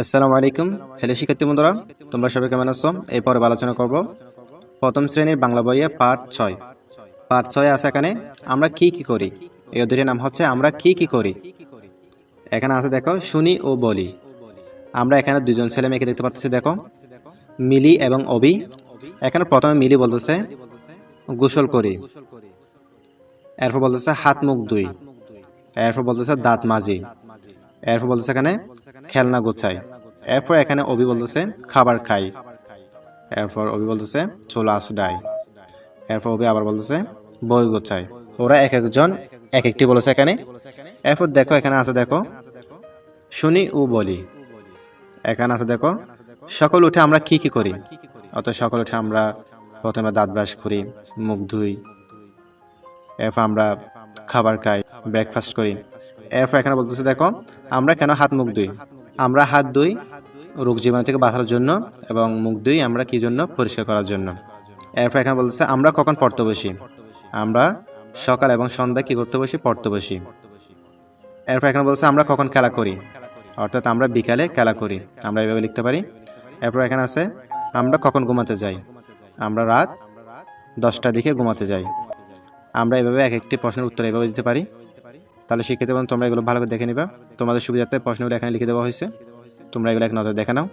আসসালামু আলাইকুম। হ্যালো শিক্ষার্থী বন্ধুরা, তোমরা সবাই কেমন আছো? এই পর্বে আলোচনা করব। প্রথম শ্রেণির বাংলা বইয়ে পাঠ ছয়। পাঠ ছয় আছে এখানে, আমরা কি কি করি? এই অধ্যায়ের নাম হচ্ছে, আমরা কি কি করি? এখানে আছে, দেখো, শুনি ও বলি। আমরা এখানে দুজন ছেলে মেয়েকে দেখতে পাচ্ছি, দেখো। মিলি এবং অবি। এখানে প্রথমে মিলি বলতেছে, গোসল করি। এরপর বলতেছে, হাত মুখ দুই এরপর বলতেছে, দাঁত মাজি। এরপর বলতেছে এখানে, খেলনা গোছাই। এরপর এখানে অবি বলতেছে, খাবার খাই। এরপর অবি বলতেছে চুল আসডাই এরপর অবি আবার বলতেছে, বই গোছাই। ওরা এক একজন এক একটি বলেছে এখানে। এরপর দেখো, এখানে আছে দেখো, শুনি ও বলি। এখানে আছে দেখো, সকল উঠে আমরা কি কি করি? অত সকল উঠে আমরা প্রথমে দাঁত ব্রাশ করি, মুখ ধুই এরপর আমরা খাবার খাই ব্রেকফাস্ট করি। এরপর এখানে বলতেছে, দেখো, আমরা কেন হাত মুখ ধুই? আমরা হাত ধুই রোগ জীবাণু থেকে বাঁচার জন্য এবং মুখ ধুই আমরা কি জন্য? পরিষ্কার করার জন্য। এরপর এখানে বলতেছে, আমরা কখন পড়তে বসি? আমরা সকাল এবং সন্ধ্যায় কি করতে বসি? পড়তে বসি। এরপর এখানে বলছে আমরা কখন খেলা করি? অর্থাৎ আমরা বিকালে খেলা করি। আমরা এভাবে লিখতে পারি। এরপর এখানে আছে, আমরা কখন ঘুমাতে যাই? আমরা রাত দশটার দিকে ঘুমাতে যাই। আমরা এভাবে এক একটি প্রশ্নের উত্তর এভাবে দিতে পারি। তাহলে শিক্ষিত তোমরা এগুলো ভালো করে দেখে নিবা। তোমাদের সুবিধার্থে প্রশ্নগুলো এখানে লিখে দেওয়া হয়েছে। তোমরা এগুলো এক নজর দেখে নাও।